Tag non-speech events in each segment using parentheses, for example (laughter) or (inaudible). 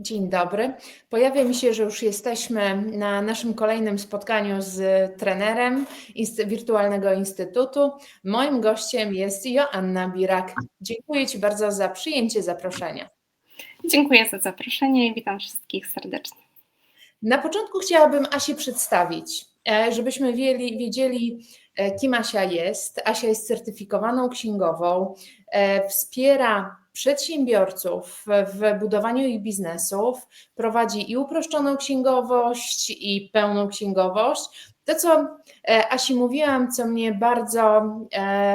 Dzień dobry. Pojawia mi się, że już jesteśmy na naszym kolejnym spotkaniu z trenerem Wirtualnego Instytutu. Moim gościem jest Joanna Birak. Dziękuję Ci bardzo za przyjęcie zaproszenia. Dziękuję za zaproszenie i witam wszystkich serdecznie. Na początku chciałabym Asię przedstawić, e, żebyśmy wiedzieli, e, kim Asia jest. Asia jest certyfikowaną księgową, e, wspiera przedsiębiorców w budowaniu ich biznesów, prowadzi i uproszczoną księgowość, i pełną księgowość. To, co Asi mówiłam, co mnie bardzo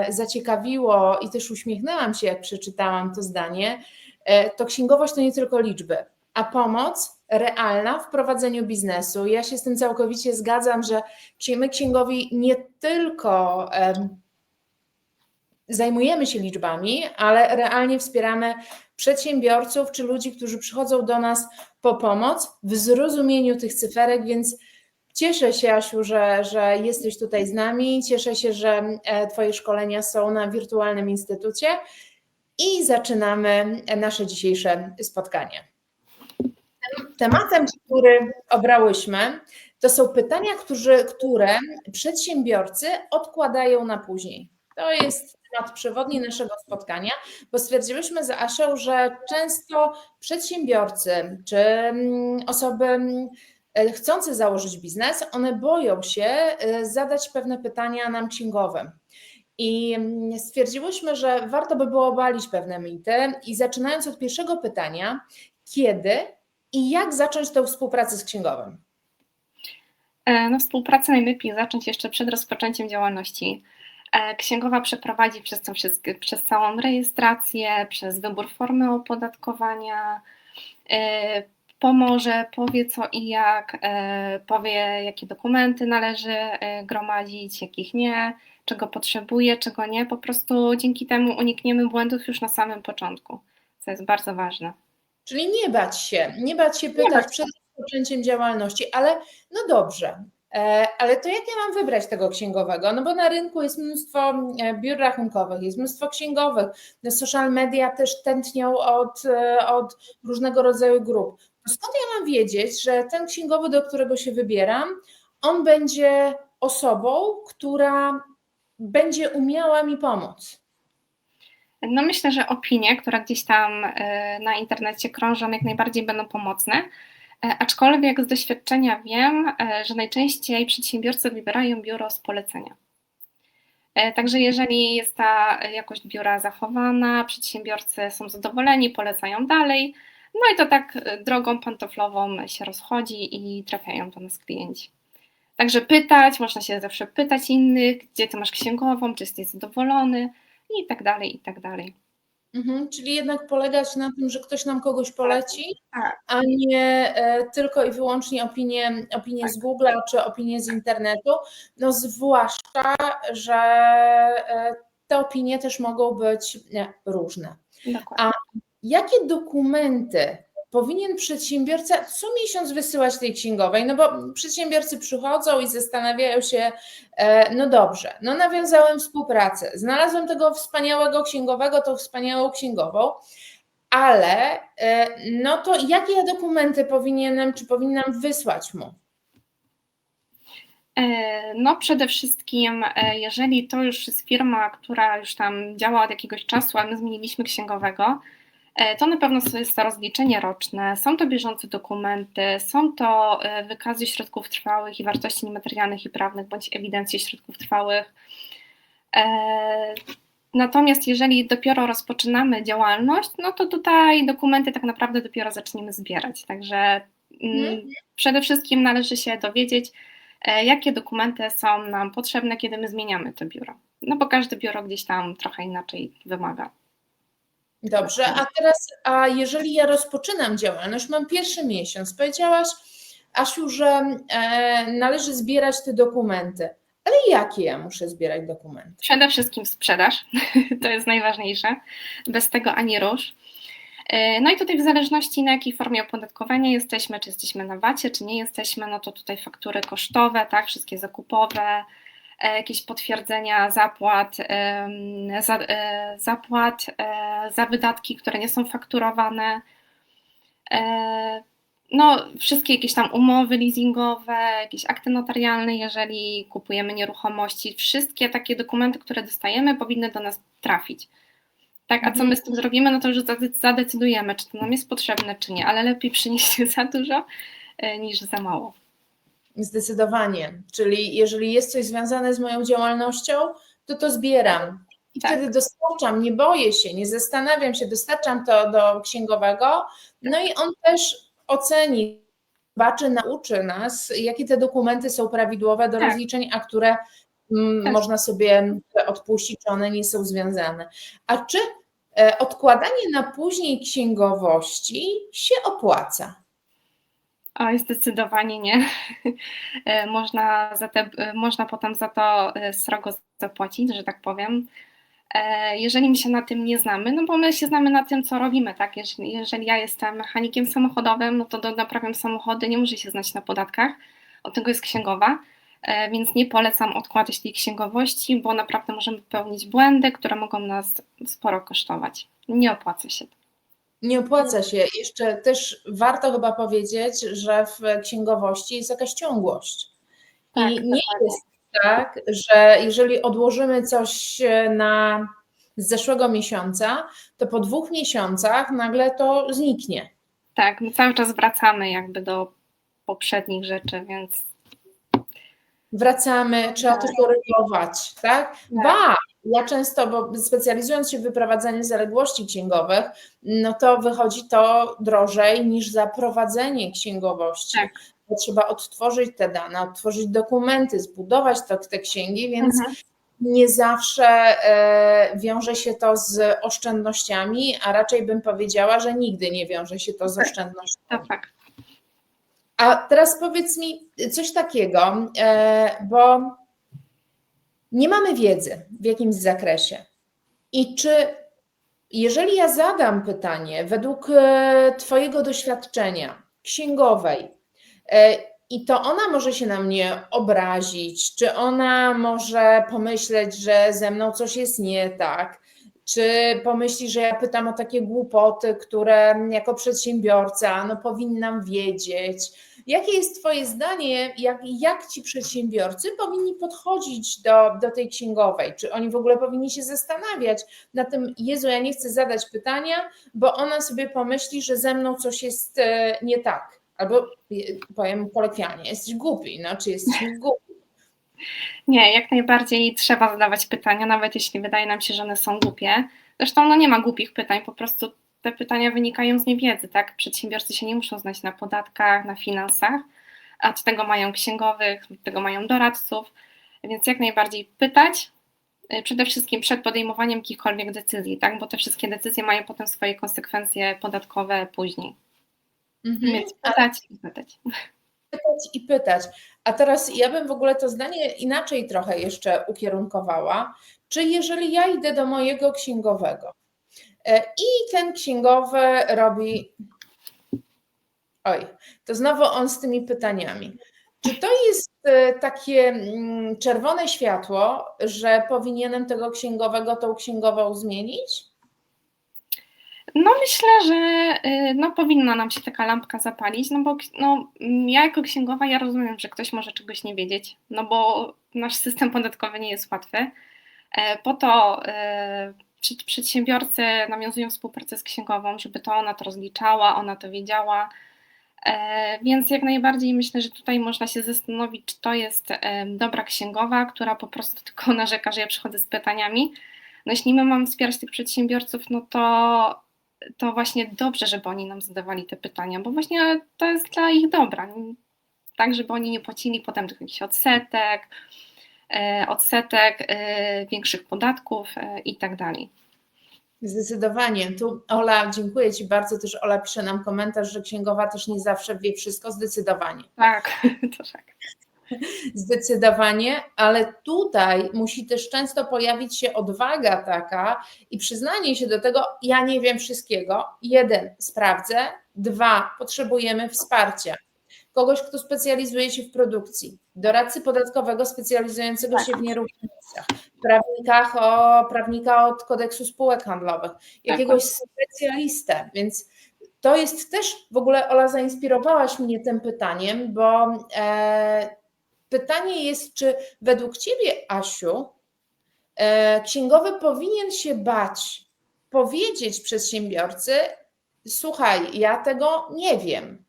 zaciekawiło i też uśmiechnęłam się, jak przeczytałam to zdanie, to księgowość to nie tylko liczby, a pomoc realna w prowadzeniu biznesu. Ja się z tym całkowicie zgadzam, że my księgowi nie tylko zajmujemy się liczbami, ale realnie wspieramy przedsiębiorców czy ludzi, którzy przychodzą do nas po pomoc w zrozumieniu tych cyferek, więc cieszę się, Asiu, że, że jesteś tutaj z nami. Cieszę się, że e, Twoje szkolenia są na wirtualnym instytucie i zaczynamy nasze dzisiejsze spotkanie. Tematem, który obrałyśmy, to są pytania, którzy, które przedsiębiorcy odkładają na później. To jest temat przewodni naszego spotkania, bo stwierdziłyśmy z Asią, że często przedsiębiorcy czy mm, osoby mm, chcące założyć biznes, one boją się y, zadać pewne pytania nam księgowym. I mm, stwierdziłyśmy, że warto by było obalić pewne mity i zaczynając od pierwszego pytania, kiedy i jak zacząć tę współpracę z księgowym? E, no, współpracę najlepiej zacząć jeszcze przed rozpoczęciem działalności. E, księgowa przeprowadzi przez, to wszystkie, przez całą rejestrację, przez wybór formy opodatkowania, e, pomoże, powie co i jak, powie jakie dokumenty należy gromadzić, jakich nie, czego potrzebuje, czego nie. Po prostu dzięki temu unikniemy błędów już na samym początku, co jest bardzo ważne. Czyli nie bać się, nie bać się pytać bać przed rozpoczęciem działalności, ale no dobrze, e, ale to jak ja mam wybrać tego księgowego? No bo na rynku jest mnóstwo e, biur rachunkowych, jest mnóstwo księgowych, social media też tętnią od, e, od różnego rodzaju grup. Skąd ja mam wiedzieć, że ten księgowy, do którego się wybieram, on będzie osobą, która będzie umiała mi pomóc? No myślę, że opinie, które gdzieś tam e, na internecie krążą, jak najbardziej będą pomocne. E, aczkolwiek z doświadczenia wiem, e, że najczęściej przedsiębiorcy wybierają biuro z polecenia. Także jeżeli jest ta jakość biura zachowana, przedsiębiorcy są zadowoleni, polecają dalej, no i to tak drogą pantoflową się rozchodzi i trafiają do nas klienci. Także pytać, można się zawsze pytać innych, gdzie ty masz księgową, czy jesteś zadowolony, i tak dalej, i tak dalej. Mhm, czyli jednak polegać na tym, że ktoś nam kogoś poleci, tak. a nie e, tylko i wyłącznie opinie, opinie tak. z Google'a czy opinie z internetu. No zwłaszcza, że e, te opinie też mogą być nie, różne. Dokładnie. A jakie dokumenty powinien przedsiębiorca co miesiąc wysyłać tej księgowej, no bo przedsiębiorcy przychodzą i zastanawiają się, e, no dobrze, no nawiązałem współpracę, znalazłem tego wspaniałego księgowego, tą wspaniałą księgową, ale e, no to jakie ja dokumenty powinienem, czy powinnam wysłać mu? E, no, przede wszystkim, jeżeli to już jest firma, która już tam działa od jakiegoś czasu, a my zmieniliśmy księgowego, to na pewno jest to rozliczenie roczne, są to bieżące dokumenty, są to e, wykazy środków trwałych i wartości niematerialnych i prawnych, bądź ewidencje środków trwałych. E, natomiast jeżeli dopiero rozpoczynamy działalność, no to tutaj dokumenty tak naprawdę dopiero zaczniemy zbierać. Także hmm. przede wszystkim należy się dowiedzieć, jakie dokumenty są nam potrzebne, kiedy my zmieniamy to biuro. No bo każde biuro gdzieś tam trochę inaczej wymaga. Dobrze, a teraz, a jeżeli ja rozpoczynam działalność, mam pierwszy miesiąc, powiedziałaś, Asiu, że e, należy zbierać te dokumenty. Ale jakie ja muszę zbierać dokumenty? Przede wszystkim sprzedaż, (laughs) to jest najważniejsze. Bez tego ani rusz. E, no i tutaj w zależności na jakiej formie opodatkowania jesteśmy, czy jesteśmy na VAT-ie, czy nie jesteśmy, no to tutaj faktury kosztowe, tak, wszystkie zakupowe, jakieś potwierdzenia zapłat, za, e, zapłat e, za wydatki, które nie są fakturowane. E, no, wszystkie jakieś tam umowy leasingowe, jakieś akty notarialne, jeżeli kupujemy nieruchomości, wszystkie takie dokumenty, które dostajemy, powinny do nas trafić. Tak, a co my z tym zrobimy, no to już zade- zadecydujemy, czy to nam jest potrzebne, czy nie, ale lepiej przynieść (laughs) za dużo e, niż za mało. Zdecydowanie. Czyli jeżeli jest coś związane z moją działalnością, to to zbieram. I Tak. wtedy dostarczam, nie boję się, nie zastanawiam się, dostarczam to do księgowego. No i on też oceni, zobaczy, nauczy nas, jakie te dokumenty są prawidłowe do Tak. rozliczeń, a które mm, Tak. można sobie odpuścić, czy one nie są związane. A czy e, odkładanie na później księgowości się opłaca? Oj, zdecydowanie nie. (laughs) E, Można, za te, e, można potem za to e, srogo zapłacić, że tak powiem. Jeżeli my się na tym nie znamy, no bo my się znamy na tym, co robimy, tak? Jeżeli, jeżeli ja jestem mechanikiem samochodowym, no to do naprawiam samochody, nie muszę się znać na podatkach, od tego jest księgowa, więc nie polecam odkładać tej księgowości, bo naprawdę możemy popełnić błędy, które mogą nas sporo kosztować. Nie opłaca się. Nie opłaca się. Jeszcze też warto chyba powiedzieć, że w księgowości jest jakaś ciągłość. Tak, I nie dokładnie. jest tak, że jeżeli odłożymy coś na z zeszłego miesiąca, to po dwóch miesiącach nagle to zniknie. Tak, my cały czas wracamy jakby do poprzednich rzeczy, więc Wracamy, trzeba to korygować, tak? Ba, ja często, bo specjalizując się w wyprowadzaniu zaległości księgowych, no to wychodzi to drożej niż za prowadzenie księgowości. Tak. Bo trzeba odtworzyć te dane, odtworzyć dokumenty, zbudować to, te księgi, więc Mhm. nie zawsze e, wiąże się to z oszczędnościami, a raczej bym powiedziała, że nigdy nie wiąże się to z Tak. oszczędnościami. to fakt. A teraz powiedz mi coś takiego, e, bo nie mamy wiedzy w jakimś zakresie. I czy jeżeli ja zadam pytanie według e, Twojego doświadczenia księgowej, e, i to ona może się na mnie obrazić, czy ona może pomyśleć, że ze mną coś jest nie tak, czy pomyśli, że ja pytam o takie głupoty, które jako przedsiębiorca no, powinnam wiedzieć. Jakie jest Twoje zdanie, jak, jak ci przedsiębiorcy powinni podchodzić do, do tej księgowej? Czy oni w ogóle powinni się zastanawiać na tym, Jezu, ja nie chcę zadać pytania, bo ona sobie pomyśli, że ze mną coś jest e, nie tak. Albo e, powiem kolokwialnie, jesteś głupi, no czy jesteś głupi. Nie, jak najbardziej trzeba zadawać pytania, nawet jeśli wydaje nam się, że one są głupie. Zresztą no nie ma głupich pytań, po prostu te pytania wynikają z niewiedzy, tak? Przedsiębiorcy się nie muszą znać na podatkach, na finansach, a od tego mają księgowych, od tego mają doradców, więc jak najbardziej pytać, y, przede wszystkim przed podejmowaniem jakichkolwiek decyzji, tak? Bo te wszystkie decyzje mają potem swoje konsekwencje podatkowe później. Mhm. Więc pytać i pytać. pytać i pytać. A teraz ja bym w ogóle to zdanie inaczej trochę jeszcze ukierunkowała. Czy jeżeli ja idę do mojego księgowego i ten księgowy robi. Oj, to znowu on z tymi pytaniami. Czy to jest e, takie mm, czerwone światło, że powinienem tego księgowego, tą księgową zmienić? No myślę, że y, no, powinna nam się taka lampka zapalić, no bo no, mm, ja jako księgowa ja rozumiem, że ktoś może czegoś nie wiedzieć, no bo nasz system podatkowy nie jest łatwy. E, Po to e, przedsiębiorcy nawiązują współpracę z księgową, żeby to ona to rozliczała, ona to wiedziała. E, Więc jak najbardziej myślę, że tutaj można się zastanowić, czy to jest e, dobra księgowa, która po prostu (laughs) tylko narzeka, że ja przychodzę z pytaniami. No jeśli my mamy wspierać tych przedsiębiorców, no to to właśnie dobrze, żeby oni nam zadawali te pytania, bo właśnie to jest dla ich dobra. Tak, żeby oni nie płacili potem jakichś odsetek, odsetek, e, większych podatków e, i tak dalej. Zdecydowanie. Tu Ola, dziękuję Ci bardzo. Też Ola pisze nam komentarz, że księgowa też nie zawsze wie wszystko. Zdecydowanie. Tak, (laughs) to tak. Zdecydowanie, ale tutaj musi też często pojawić się odwaga taka i przyznanie się do tego, ja nie wiem wszystkiego. Jeden, sprawdzę. Dwa, potrzebujemy wsparcia. Kogoś, kto specjalizuje się w produkcji, doradcy podatkowego specjalizującego się w nieruchomościach, prawnikach o, prawnika od kodeksu spółek handlowych, jakiegoś specjalistę, więc to jest też w ogóle, Ola, zainspirowałaś mnie tym pytaniem, bo e, pytanie jest, czy według Ciebie, Asiu, e, księgowy powinien się bać powiedzieć przedsiębiorcy, słuchaj, ja tego nie wiem,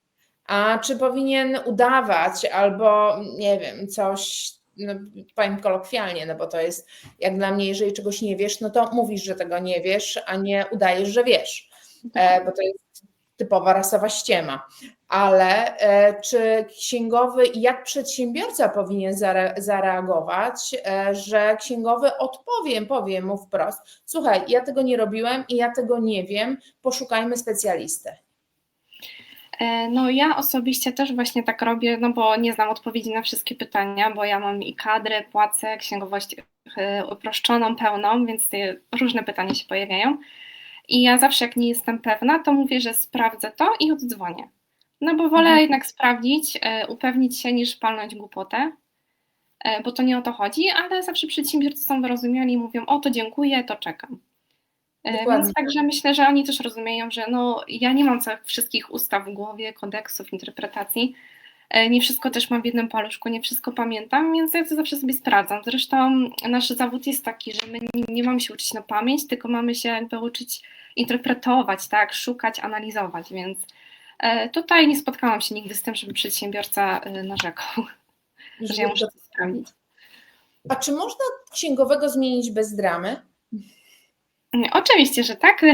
a czy powinien udawać albo nie wiem, coś, no, powiem kolokwialnie, no bo to jest jak dla mnie, jeżeli czegoś nie wiesz, no to mówisz, że tego nie wiesz, a nie udajesz, że wiesz, e, bo to jest typowa rasowa ściema. Ale e, czy księgowy, jak przedsiębiorca powinien zare, zareagować, e, że księgowy odpowie, powie mu wprost, słuchaj, ja tego nie robiłem i ja tego nie wiem, poszukajmy specjalisty. E, No ja osobiście też właśnie tak robię, no bo nie znam odpowiedzi na wszystkie pytania, bo ja mam i kadrę, płacę, księgowość e, uproszczoną, pełną, więc te różne pytania się pojawiają. I ja zawsze jak nie jestem pewna, to mówię, że sprawdzę to i oddzwonię. No bo wolę Mhm. jednak sprawdzić, e, upewnić się niż palnąć głupotę, bo to nie o to chodzi, ale zawsze przedsiębiorcy są wyrozumiali i mówią, o to dziękuję, to czekam. E, Dokładnie. Więc także myślę, że oni też rozumieją, że no, ja nie mam całych wszystkich ustaw w głowie, kodeksów, interpretacji. E, Nie wszystko też mam w jednym paluszku, nie wszystko pamiętam, więc ja to zawsze sobie sprawdzam. Zresztą nasz zawód jest taki, że my nie, mamy się uczyć na pamięć, tylko mamy się jakby uczyć interpretować, tak, szukać, analizować, więc e, tutaj nie spotkałam się nigdy z tym, żeby przedsiębiorca narzekał, (laughs) że ja muszę to sprawdzić. A czy można księgowego zmienić bez dramy? Oczywiście, że tak. (laughs)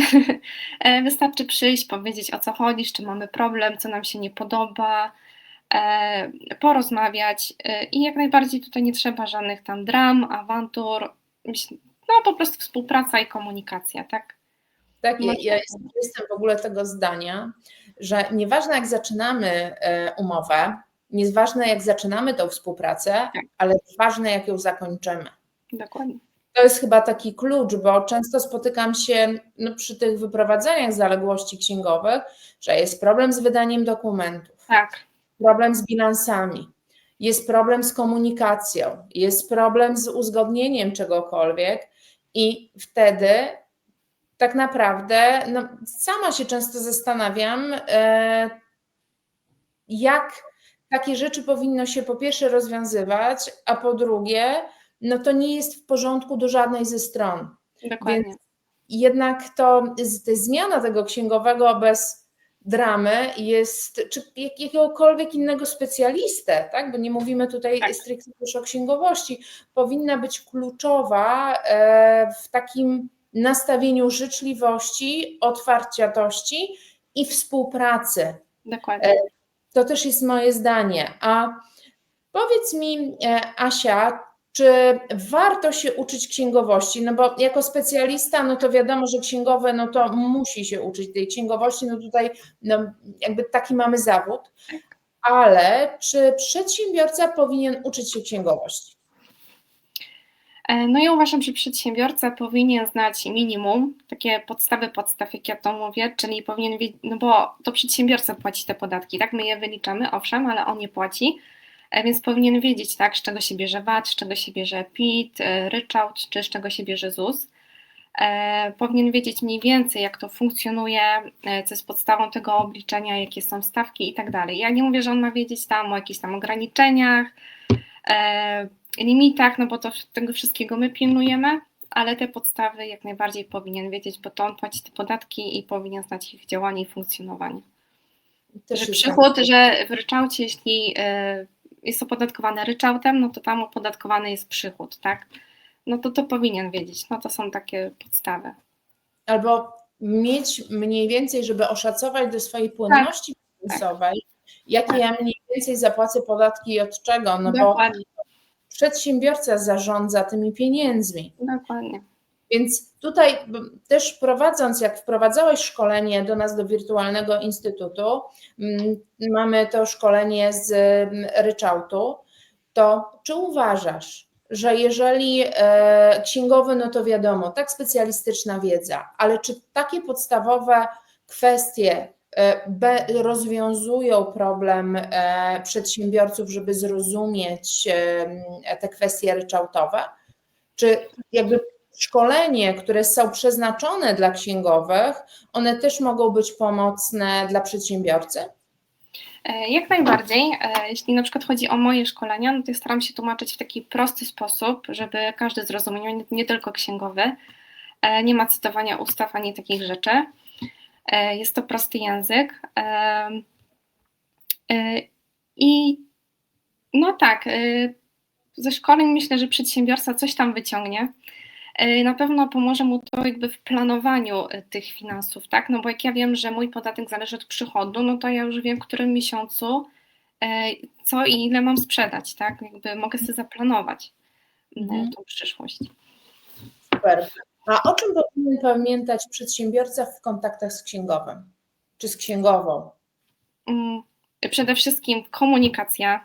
E, Wystarczy przyjść, powiedzieć o co chodzi, czy mamy problem, co nam się nie podoba, e, porozmawiać e, i jak najbardziej tutaj nie trzeba żadnych tam dram, awantur, no po prostu współpraca i komunikacja, tak? Tak, ja, ja jest- jestem w ogóle tego zdania, że nieważne jak zaczynamy umowę, nieważne jak zaczynamy tą współpracę, Tak. ale ważne jak ją zakończymy. Dokładnie. To jest chyba taki klucz, bo często spotykam się no, przy tych wyprowadzeniach zaległości księgowych, że jest problem z wydaniem dokumentów, Tak, problem z bilansami, jest problem z komunikacją, jest problem z uzgodnieniem czegokolwiek i wtedy tak naprawdę no, sama się często zastanawiam, e, jak takie rzeczy powinno się po pierwsze rozwiązywać, a po drugie, no to nie jest w porządku do żadnej ze stron. dokładnie. Więc jednak to ta zmiana tego księgowego bez dramy jest, czy jak- jakiegokolwiek innego specjalistę, tak? bo nie mówimy tutaj Tak. stricte już o księgowości, powinna być kluczowa e, w takim nastawieniu życzliwości, otwarciatości i współpracy. Dokładnie. To też jest moje zdanie. A powiedz mi, e, Asia, czy warto się uczyć księgowości? No bo jako specjalista, no to wiadomo, że księgowe, no to musi się uczyć tej księgowości. No tutaj no, jakby taki mamy zawód. Ale czy przedsiębiorca powinien uczyć się księgowości? E, No ja uważam, że przedsiębiorca powinien znać minimum, takie podstawy podstaw, jak ja to mówię, czyli powinien wiedzieć, no bo to przedsiębiorca płaci te podatki, tak? My je wyliczamy, owszem, ale on je płaci, więc powinien wiedzieć, tak, z czego się bierze VAT, z czego się bierze PIT, e, ryczałt, czy z czego się bierze ZUS. E, Powinien wiedzieć mniej więcej, jak to funkcjonuje, e, co jest podstawą tego obliczenia, jakie są stawki i tak dalej. Ja nie mówię, że on ma wiedzieć tam o jakichś tam ograniczeniach, e, limitach, no bo to tego wszystkiego my pilnujemy, ale te podstawy jak najbardziej powinien wiedzieć, bo to on płaci te podatki i powinien znać ich działanie i funkcjonowanie. Też Że przychód, tak. że w ryczałcie, jeśli e, jest opodatkowane ryczałtem, no to tam opodatkowany jest przychód, tak? No to to powinien wiedzieć. No to są takie podstawy. Albo mieć mniej więcej, żeby oszacować do swojej płynności finansowej, jakie Tak. ja mniej więcej zapłacę podatki i od czego, no bo Dokładnie, przedsiębiorca zarządza tymi pieniędzmi. dokładnie. Więc tutaj też prowadząc, jak wprowadzałeś szkolenie do nas do wirtualnego instytutu, mm, mamy to szkolenie z mm, ryczałtu, to czy uważasz, że jeżeli e, księgowy, no to wiadomo, tak specjalistyczna wiedza, ale czy takie podstawowe kwestie e, rozwiązują problem e, przedsiębiorców, żeby zrozumieć te kwestie ryczałtowe? Czy jakby szkolenie, które są przeznaczone dla księgowych, one też mogą być pomocne dla przedsiębiorcy? E, Jak najbardziej. E, Jeśli na przykład chodzi o moje szkolenia, no to ja staram się tłumaczyć w taki prosty sposób, żeby każdy zrozumiał, nie, nie tylko księgowy. E, Nie ma cytowania ustaw ani takich rzeczy. Jest to prosty język. I no tak, ze szkoleń myślę, że przedsiębiorca coś tam wyciągnie. E, Na pewno pomoże mu to jakby w planowaniu e, tych finansów, tak? No bo jak ja wiem, że mój podatek zależy od przychodu, no to ja już wiem, w którym miesiącu e, co i ile mam sprzedać, tak? Jakby mogę sobie zaplanować Mhm. tą przyszłość. Super. A o czym powinien pamiętać przedsiębiorca w kontaktach z księgowym czy z księgową? Mm, Przede wszystkim komunikacja.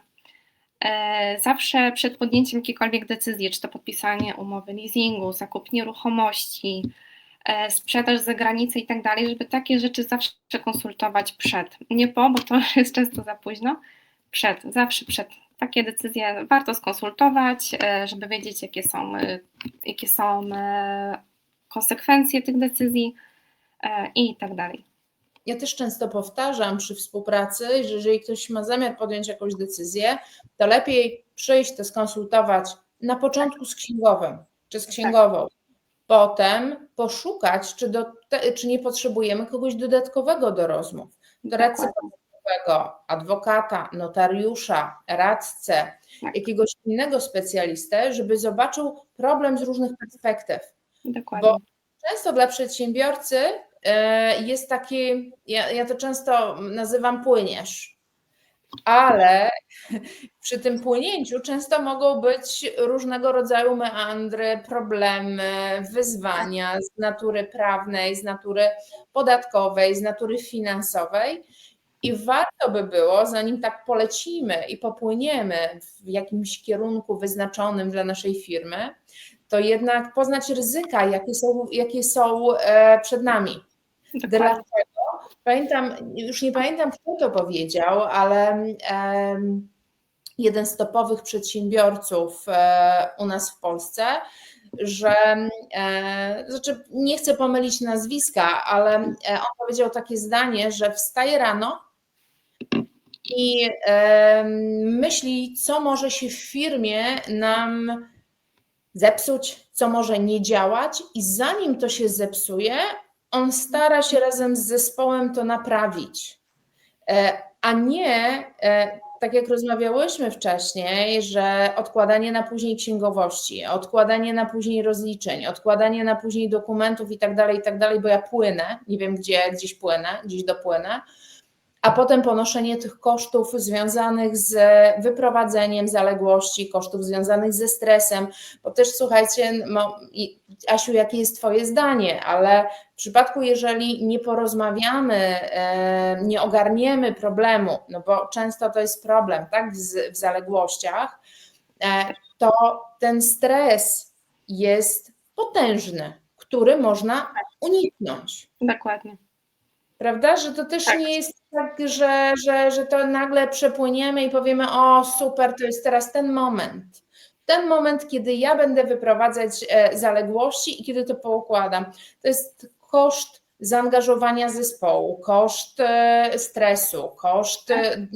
E, Zawsze przed podjęciem jakiejkolwiek decyzji, czy to podpisanie umowy leasingu, zakup nieruchomości, e, sprzedaż za granicę i tak dalej, żeby takie rzeczy zawsze konsultować przed. Nie po, bo to (laughs) jest często za późno. Przed, zawsze przed. Takie decyzje warto skonsultować, e, żeby wiedzieć, jakie są, jakie są konsekwencje tych decyzji i tak dalej. Ja też często powtarzam przy współpracy, że jeżeli ktoś ma zamiar podjąć jakąś decyzję, to lepiej przyjść to skonsultować na początku z księgowym czy z księgową. Potem poszukać, czy, do, czy nie potrzebujemy kogoś dodatkowego do rozmów. Doradcy podatkowego, adwokata, notariusza, radcę, Tak. jakiegoś innego specjalistę, żeby zobaczył problem z różnych perspektyw. Dokładnie. Bo często dla przedsiębiorcy jest taki, ja, ja to często nazywam płyniesz, ale (laughs) przy tym płynięciu często mogą być różnego rodzaju meandry, problemy, wyzwania z natury prawnej, z natury podatkowej, z natury finansowej. I warto by było, zanim tak polecimy i popłyniemy w jakimś kierunku wyznaczonym dla naszej firmy, to jednak poznać ryzyka, jakie są, jakie są e, przed nami. Dlaczego? Pamiętam, już nie pamiętam, kto to powiedział, ale em, jeden z topowych przedsiębiorców e, u nas w Polsce, że e, znaczy nie chcę pomylić nazwiska, ale e, on powiedział takie zdanie, że wstaje rano i myśli, co może się w firmie nam zepsuć, co może nie działać, i zanim to się zepsuje, on stara się razem z zespołem to naprawić. E, A nie, e, tak jak rozmawiałyśmy wcześniej, że odkładanie na później księgowości, odkładanie na później rozliczeń, odkładanie na później dokumentów i tak dalej, i tak dalej, bo ja płynę, nie wiem gdzie, gdzieś płynę, gdzieś dopłynę, a potem ponoszenie tych kosztów związanych z wyprowadzeniem zaległości, kosztów związanych ze stresem, bo też słuchajcie, no, Asiu, jakie jest Twoje zdanie, ale w przypadku, jeżeli nie porozmawiamy, e, nie ogarniemy problemu, no bo często to jest problem, tak, w zaległościach, e, to ten stres jest potężny, który można uniknąć. Dokładnie. Prawda? Że to też Tak. nie jest tak, że, że, że to nagle przepłyniemy i powiemy: O, super, to jest teraz ten moment. Ten moment, kiedy ja będę wyprowadzać e, zaległości i kiedy to poukładam. To jest koszt zaangażowania zespołu, koszt e, stresu, koszt e,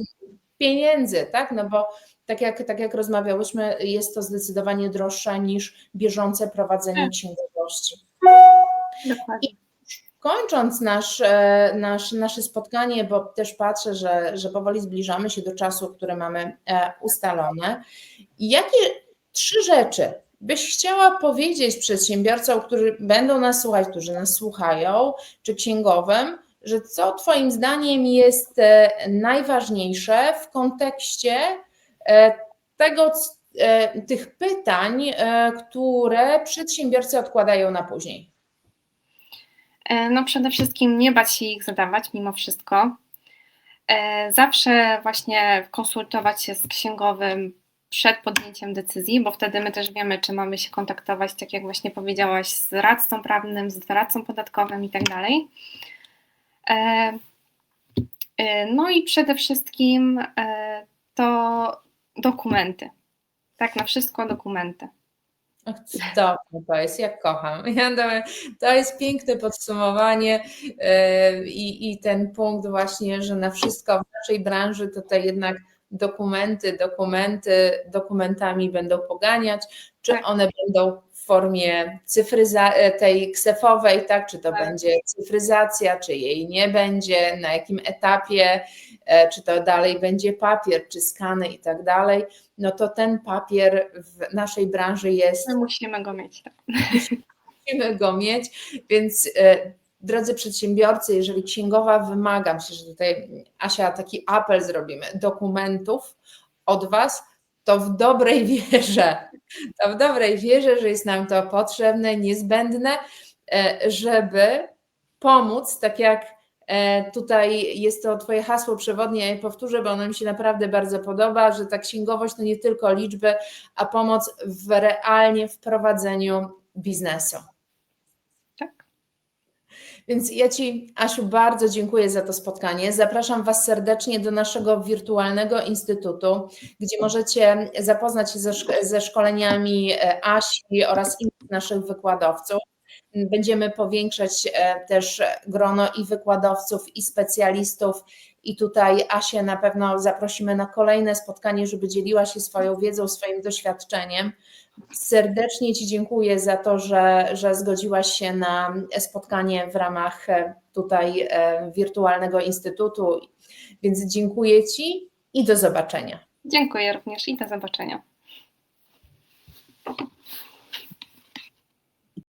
pieniędzy, tak? No bo tak jak, tak jak rozmawiałyśmy, jest to zdecydowanie droższe niż bieżące prowadzenie Tak. księgowości. Dokładnie. Kończąc nasz, e, nasz, nasze spotkanie, bo też patrzę, że, że powoli zbliżamy się do czasu, który mamy e, ustalone. Jakie trzy rzeczy byś chciała powiedzieć przedsiębiorcom, którzy będą nas słuchać, którzy nas słuchają, czy księgowym, że co Twoim zdaniem jest e, najważniejsze w kontekście tego, tych pytań, które przedsiębiorcy odkładają na później? E, No przede wszystkim nie bać się ich zadawać mimo wszystko. E, Zawsze właśnie konsultować się z księgowym przed podjęciem decyzji, bo wtedy my też wiemy, czy mamy się kontaktować, tak jak właśnie powiedziałaś, z radcą prawnym, z doradcą podatkowym i tak dalej. E, No i przede wszystkim to dokumenty. Tak, na wszystko dokumenty. Ach, cudowne (laughs) to jest, jak kocham. To, jest piękne podsumowanie yy, i, i ten punkt właśnie, że na wszystko w naszej branży to te jednak dokumenty, dokumenty, dokumentami będą poganiać, czy Tak. one będą formie cyfryza- e, tej ksefowej, tak, czy to Tak. będzie cyfryzacja, czy jej nie będzie, na jakim etapie, e, czy to dalej będzie papier, czy skany i tak dalej, no to ten papier w naszej branży jest My musimy go mieć. Tak. musimy go mieć, więc e, drodzy przedsiębiorcy, jeżeli księgowa wymaga, myślę, że tutaj Asia taki apel zrobimy, dokumentów od Was, to w dobrej (laughs) wierze, to w dobrej wierze, że jest nam to potrzebne, niezbędne, e, żeby pomóc, tak jak e, tutaj jest to Twoje hasło przewodnie, ja je powtórzę, bo ono mi się naprawdę bardzo podoba, że ta księgowość to nie tylko liczby, a pomoc w realnie wprowadzeniu biznesu. Więc ja Ci, Asiu, bardzo dziękuję za to spotkanie. Zapraszam Was serdecznie do naszego wirtualnego instytutu, gdzie możecie zapoznać się ze, ze szkoleniami e, Asi oraz innych naszych wykładowców. Będziemy powiększać e, też grono i wykładowców, i specjalistów. I tutaj Asię na pewno zaprosimy na kolejne spotkanie, żeby dzieliła się swoją wiedzą, swoim doświadczeniem. Serdecznie Ci dziękuję za to, że, że zgodziłaś się na spotkanie w ramach e, tutaj e, wirtualnego instytutu. Więc dziękuję Ci i do zobaczenia. Dziękuję również i do zobaczenia.